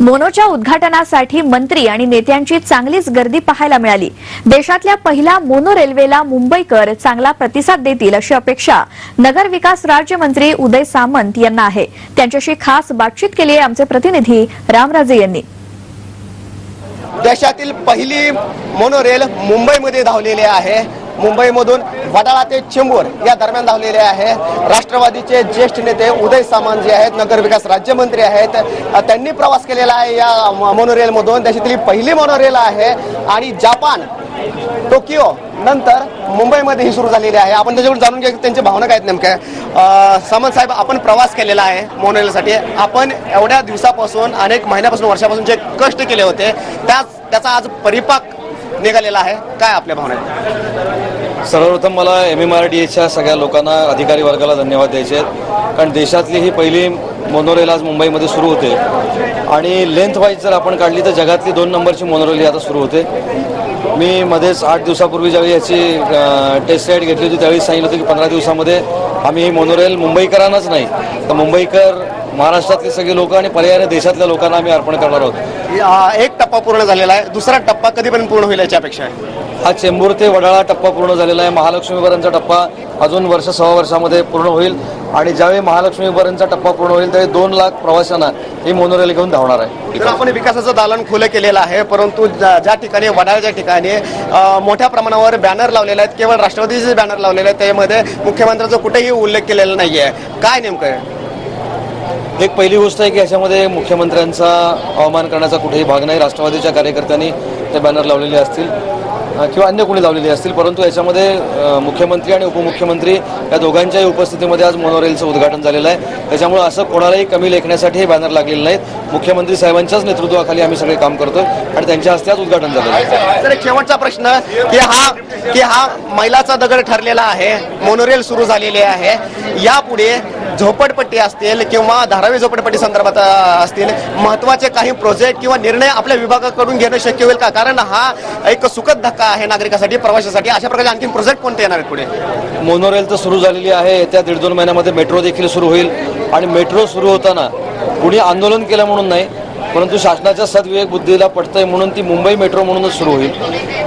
मोनोच्या उद्घाटनासाठी मंत्री आणि नेत्यांची चांगलीच गर्दी पाहायला मिळाली. देशातल्या पहिल्या मोनो रेल्वेला मुंबईकर चांगला प्रतिसाद देतील अशी अपेक्षा नगर विकास राज्यमंत्री उदय सामंत यांना आहे. त्यांच्याशी खास बातचीत केली आहे आमचे प्रतिनिधी रामराजे यांनी. देशातील पहिली मोनोरेल मुंबईमध्ये धावलेली आहे. मुंबईमधून वडाळा ते चेंबूर या दरम्यान धावलेले आहे राष्ट्रवादीचे ज्येष्ठ नेते उदय सामंत जे आहेत नगर विकास राज्यमंत्री आहेत. त्यांनी प्रवास केलेला आहे या मोनोरेलमधून देशातली पहिली मोनोरेल आहे आणि जपान टोकियो नंतर मुंबईमध्ये ही सुरू झालेली आहे. आपण त्याच्याकडून जाणून घ्या की त्यांची भावना काय आहेत नेमक्या. अ, सामंत साहेब आपण प्रवास केलेला आहे मोनोरेलसाठी आपण एवढ्या दिवसापासून अनेक महिन्यापासून वर्षापासून जे कष्ट केले होते त्याच त्याचा आज परिपाक निघालेला आहे. काय आपल्या भावना आहेत? सर्वप्रथम मला एम एम आर डी एच्या सगळ्या लोकांना अधिकारी वर्गाला धन्यवाद द्यायचे आहेत. कारण देशातली ही पहिली मोनोरेल आज मुंबईमध्ये सुरू होते. आणि लेंथ वाईज जर आपण काढली तर जगातली दोन नंबरची मोनोरेल ही आता सुरू होते. मी मध्येच आठ दिवसापूर्वी ज्यावेळी याची टेस्ट राईड घेतली होती त्यावेळी सांगितलं होतं की पंधरा दिवसामध्ये आम्ही ही मोनोरेल मुंबईकरांनाच नाही. तर मुंबईकर महाराष्ट्रातले सगळे लोक आणि पर्यायाने देशातल्या लोकांना आम्ही अर्पण करणार आहोत. एक टप्पा पूर्ण झालेला आहे. दुसरा टप्पा कधीपर्यंत पूर्ण होईल याची अपेक्षा आहे हा चेंबूर ते वडाळा टप्पा पूर्ण झालेला आहे. महालक्ष्मीपर्यंतचा टप्पा अजून वर्ष सव्वा वर्षामध्ये पूर्ण होईल. आणि ज्यावेळी महालक्ष्मीपर्यंतचा टप्पा पूर्ण होईल त्यावेळी दोन लाख प्रवाशांना ही मोनोरेल घेऊन धावणार आहे. तर आपण विकासाचं दालन खुलं केलेलं आहे परंतु ज्या ठिकाणी वडाळ्याच्या ठिकाणी मोठ्या प्रमाणावर बॅनर लावलेले आहेत केवळ राष्ट्रवादीचे बॅनर लावलेले आहेत त्यामध्ये मुख्यमंत्र्यांचा कुठेही उल्लेख केलेला नाहीये. काय नेमकं आहे? एक पहिली गोष्ट आहे की याच्यामध्ये मुख्यमंत्र्यांचा अवमान करण्याचा कुठेही भाग नाही. राष्ट्रवादीच्या कार्यकर्त्यांनी ते बॅनर लावलेले असतील किंवा अन्य कोणी लावलेले असतील. परंतु याच्यामध्ये मुख्यमंत्री आणि उपमुख्यमंत्री या दोघांच्याही उपस्थितीमध्ये आज मोनोरेलचं उद्घाटन झालेलं आहे. त्याच्यामुळे असं कोणालाही कमी लेखण्यासाठी हे बॅनर लागलेले नाहीत. मुख्यमंत्री साहेबांच्याच नेतृत्वाखाली आम्ही सगळे काम करतोय आणि त्यांच्या हस्ते आज उद्घाटन झालेलं आहे. तर एक शेवटचा प्रश्न. की हा की हा मैलाचा दगड ठरलेला आहे. मोनोरेल सुरू झालेले आहे. यापुढे झोपडपट्टी असतील किंवा धारावी झोपडपट्टी संदर्भात असतील महत्त्वाचे काही प्रोजेक्ट किंवा निर्णय आपल्या विभागाकडून घेणं शक्य होईल का? कारण हा एक सुखद धक्का आहे नागरिकांसाठी प्रवाशासाठी. अशा प्रकारचे आणखी प्रोजेक्ट कोणते येणार आहेत पुढे? मोनोरेल तर सुरू झालेली आहे. येत्या दीड दोन महिन्यामध्ये मेट्रो देखील सुरू होईल. आणि मेट्रो सुरू होताना कुणी आंदोलन केलं म्हणून नाही परंतु शासनाच्या सद्विवेक बुद्धीला पटतंय म्हणून ती मुंबई मेट्रो म्हणूनच सुरू होईल.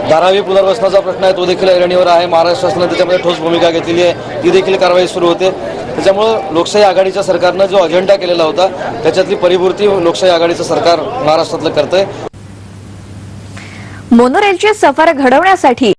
धारावी पुनर्वसनाचा प्रश्न आहे तो देखील ऐरणीवर आहे. महाराष्ट्र शासनाने त्याच्यामध्ये ठोस भूमिका घेतलेली आहे. ती देखील कारवाई सुरू होते. त्याच्यामुळं लोकशाही आघाडीच्या सरकारनं जो अजेंडा केलेला होता त्याच्यातली परिपूर्ती लोकशाही आघाडीचं सरकार महाराष्ट्रातलं करतंय. मोनोरेलची सफर घडवण्यासाठी